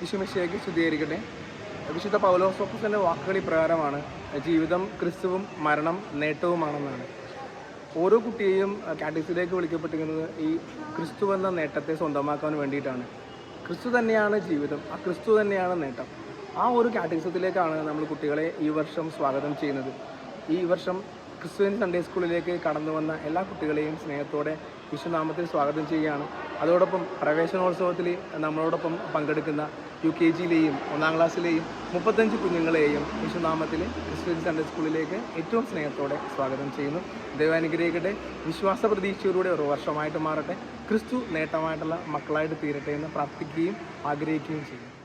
വിശുമിശയ്ക്ക് ശുദ്ധീകരിക്കട്ടെ വിശുദ്ധ പൗലോസോഫസിന്റെ വാക്കുകൾ ഇപ്രകാരമാണ് ജീവിതം ക്രിസ്തുവും മരണം നേട്ടവുമാണെന്നാണ്. ഓരോ കുട്ടിയെയും കാറ്റഗസിലേക്ക് വിളിക്കപ്പെട്ടിരിക്കുന്നത് ഈ ക്രിസ്തു എന്ന നേട്ടത്തെ സ്വന്തമാക്കാൻ വേണ്ടിയിട്ടാണ്. ക്രിസ്തു തന്നെയാണ് ജീവിതം ആ ക്രിസ്തു തന്നെയാണ് നേട്ടം. ആ ഒരു കാറ്റഗസത്തിലേക്കാണ് നമ്മൾ കുട്ടികളെ ഈ വർഷം സ്വാഗതം ചെയ്യുന്നത്. ഈ വർഷം ക്രിസ്ത്യൻ സൺഡേ സ്കൂളിലേക്ക് കടന്നു വന്ന എല്ലാ കുട്ടികളെയും സ്നേഹത്തോടെ വിശ്വനാമത്തിൽ സ്വാഗതം ചെയ്യുകയാണ്. അതോടൊപ്പം പ്രവേശനോത്സവത്തിൽ നമ്മളോടൊപ്പം പങ്കെടുക്കുന്ന യു കെ ജിയിലെയും ഒന്നാം ക്ലാസ്സിലെയും മുപ്പത്തഞ്ച് കുഞ്ഞുങ്ങളെയും വിശ്വനാമത്തിൽ ക്രിസ്ത്യൻ സൺഡേ സ്കൂളിലേക്ക് ഏറ്റവും സ്നേഹത്തോടെ സ്വാഗതം ചെയ്യുന്നു. ദൈവാനുഗ്രഹിക്കട്ടെ. വിശ്വാസ പ്രതീക്ഷയിലൂടെ ഒരു വർഷമായിട്ട് മാറട്ടെ. ക്രിസ്തു നേട്ടമായിട്ടുള്ള മക്കളായിട്ട് തീരട്ടെ എന്ന് പ്രാർത്ഥിക്കുകയും ആഗ്രഹിക്കുകയും ചെയ്യും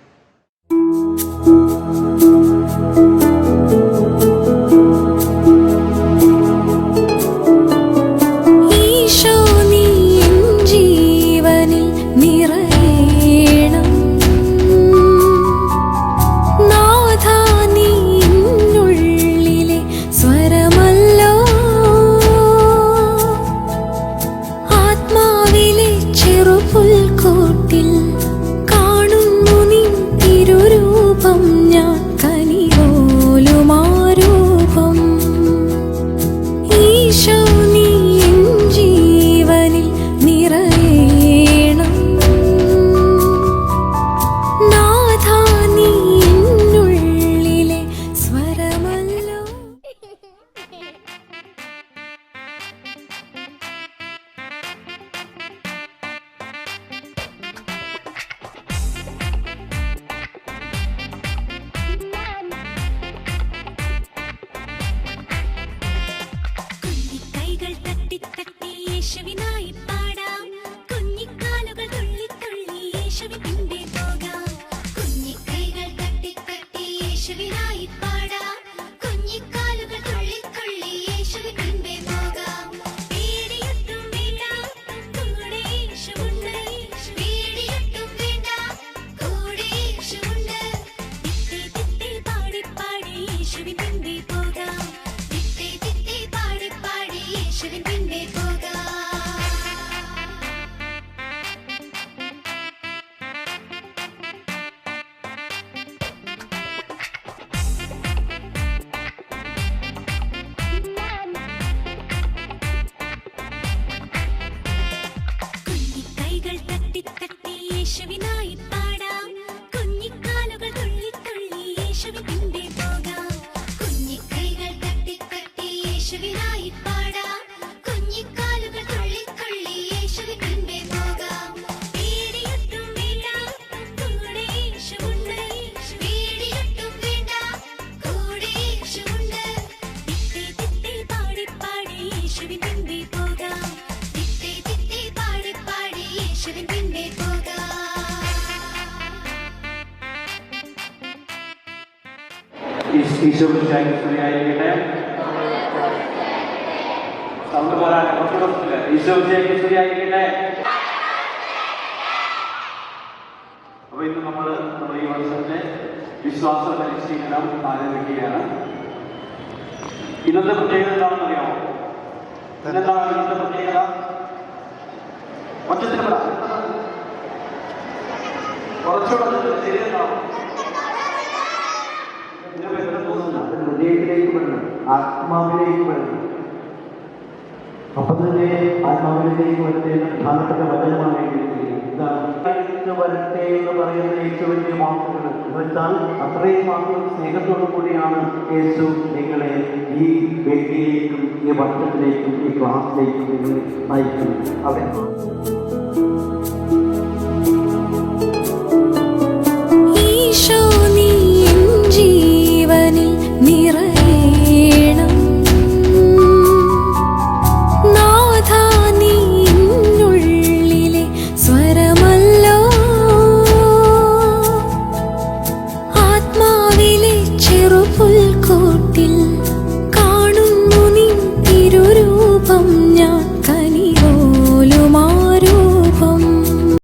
వినాయక should be ഈശോയായിരിക്കട്ടെ സൗണ്ട് പോരാൻ കുറച്ചുകൂടെ ഈശോയായിരിക്കട്ടെ അപ്പൊ ഇന്ന് നമ്മൾ നമ്മുടെ ഈ വർഷത്തെ വിശ്വാസ പരിശീലനം ആരംഭിക്കുകയാണ് ഇന്നത്തെ പ്രത്യേകത എന്താണെന്ന് അറിയാമോ? എന്താണ് ഇന്നത്തെ പ്രത്യേകത? ഒറ്റത്തിന് പറ കുറച്ചുകൂടെ ഇതിനെ ആത്മാവിലേക്ക് വരുന്നത് അപ്പൊ തന്നെ ആത്മാവിലേക്ക് വരട്ടെ എന്ന പ്രധാനപ്പെട്ട വചനമാണ് എഴുതിയിരിക്കുന്നത്. വരട്ടെ എന്ന് പറയുന്ന യേശുവിന്റെ വാക്കുകൾ. എന്നുവെച്ചാൽ അത്രയും മാത്രം സ്നേഹത്തോടു കൂടിയാണ് യേശു നിങ്ങളെ ഈ വേദിയിലേക്കും ഈ വർഷത്തിലേക്കും ഈ ക്ലാസ്സിലേക്കും നിങ്ങളെ നയിക്കുന്നത്. അവൻ പുൽക്കൂട്ടിൽ കാണുന്നു നിൻ തിരുരൂപം.